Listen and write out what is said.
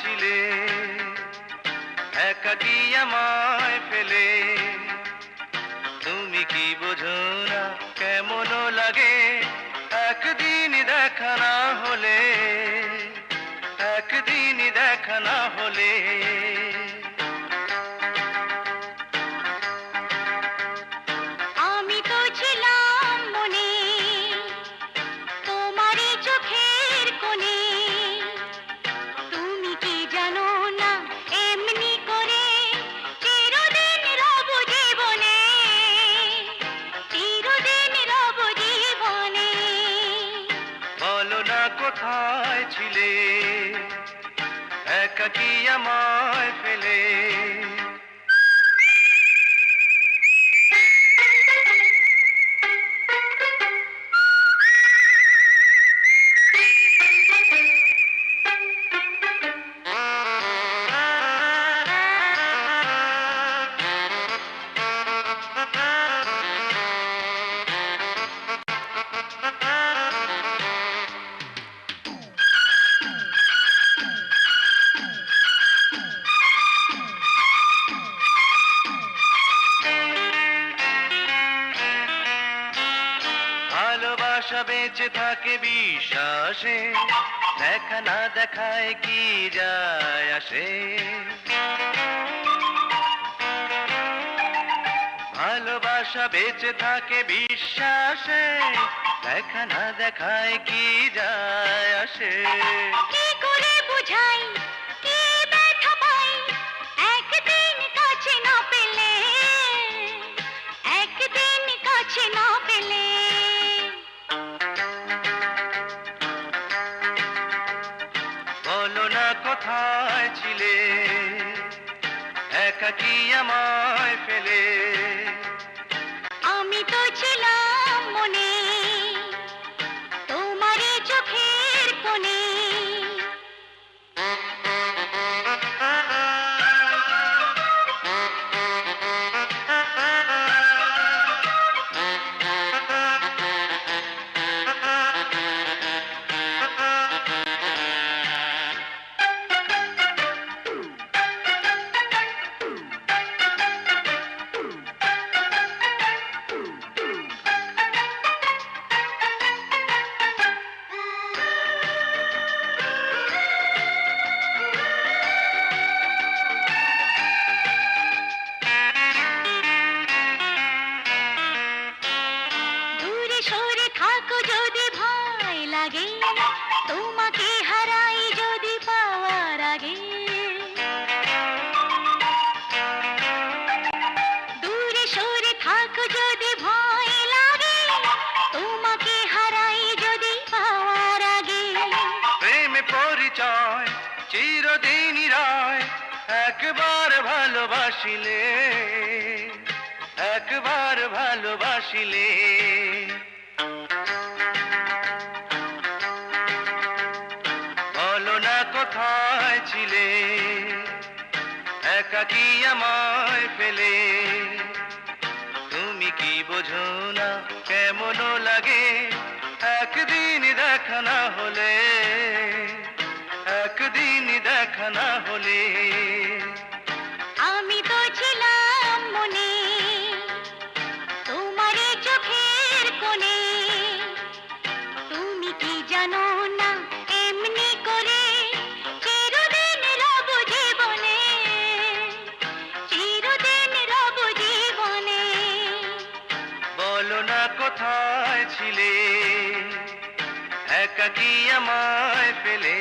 ছিলে, একাকি আমায় ফেলে। তুমি কি বোঝো না কেমন লাগে? একদিন দেখা না হলে, একদিন দেখা না হলে একাকি আমায় ফেলে ভালোবাসা বেঁচে থাকে বিশ্বাসে। দেখা না দেখায় কি যায় আসে। ভালোবাসা বেঁচে থাকে বিশ্বাসে। দেখা না দেখায় কি যায় আসে। কি করে বুঝাই? কোথায় ছিলে? একাকি আমায় ফেলে? আমি তো ছিলাম সরে থাকো যদি ভয় লাগে, তোমাকে হারাই যদি পাওয়ার আগে। দূরে সরে থাকো যদি ভয় লাগে, তোমাকে হারাই যদি পাওয়ার আগে। প্রেমে পরিচয় চিরদিনই রয়, একবার ভালোবাসিলে একবার ভালোবাসিলে। না কোথায় ছিলে? একাকি আমায় ফেলে তুমি কি বোঝো না কেমন লাগে? একদিন দেখা না হলে, একদিন দেখা না হলে। আমি তো ছিলাম মনে, তোমার চোখের কোণে। তুমি কি জানো কোথায় ছিলে? একাকি আমায় ফেলে